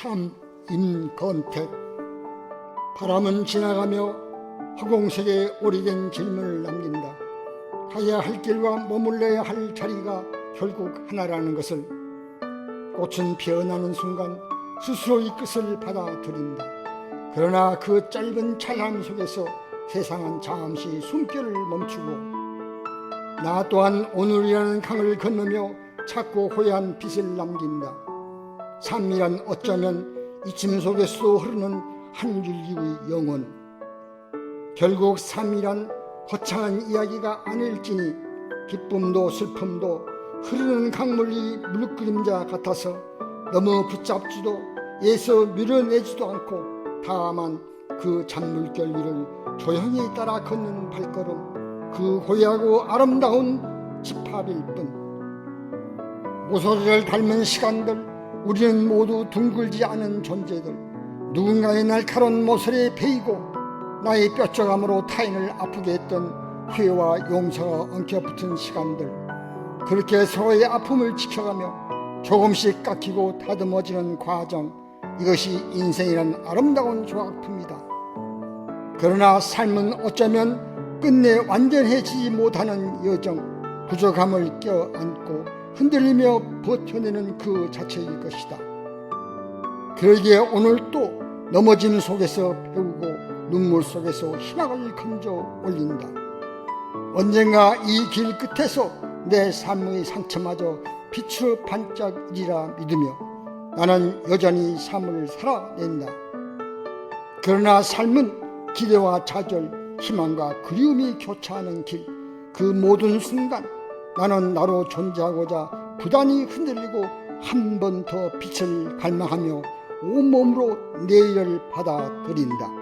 삶 임건택 바람은 지나가며 허공색에 오래된 질문을 남긴다. 가야 할 길과 머물러야 할 자리가 결국 하나라는 것을 꽃은 피어나는 순간 스스로의 끝을 받아들인다. 그러나 그 짧은 찰나 속에서 세상은 잠시 숨결을 멈추고 나 또한 오늘이라는 강을 건너며 찾고 호야한 빛을 남긴다. 삶이란 어쩌면 이침 속에서도 흐르는 한 줄기의 영혼. 결국 삶이란 거창한 이야기가 아닐지니 기쁨도 슬픔도 흐르는 강물이 물그림자 같아서 너무 붙잡지도 애써 밀어내지도 않고 다만 그 잔물결 위를 조용히 따라 걷는 발걸음 그 고요하고 아름다운 집합일 뿐 모서리를 닮은 시간들 우리는 모두 둥글지 않은 존재들 누군가의 날카로운 모서리에 베이고 나의 뼈저감으로 타인을 아프게 했던 후회와 용서가 엉켜붙은 시간들 그렇게 서로의 아픔을 지켜가며 조금씩 깎이고 다듬어지는 과정 이것이 인생이란 아름다운 조각품이다. 그러나 삶은 어쩌면 끝내 완전해지지 못하는 여정 부족함을 껴안고 흔들리며 버텨내는 그 자체일 것이다 그러기에 오늘 또 넘어짐 속에서 배우고 눈물 속에서 희망을 건져 올린다. 언젠가 이 길 끝에서 내 삶의 상처마저 빛으로 반짝이리라 믿으며 나는 여전히 삶을 살아낸다. 그러나 삶은 기대와 좌절, 희망과 그리움이 교차하는 길, 그 모든 순간 나는 나로 존재하고자 부단히 흔들리고 한 번 더 빛을 갈망하며 온몸으로 내일을 받아들인다.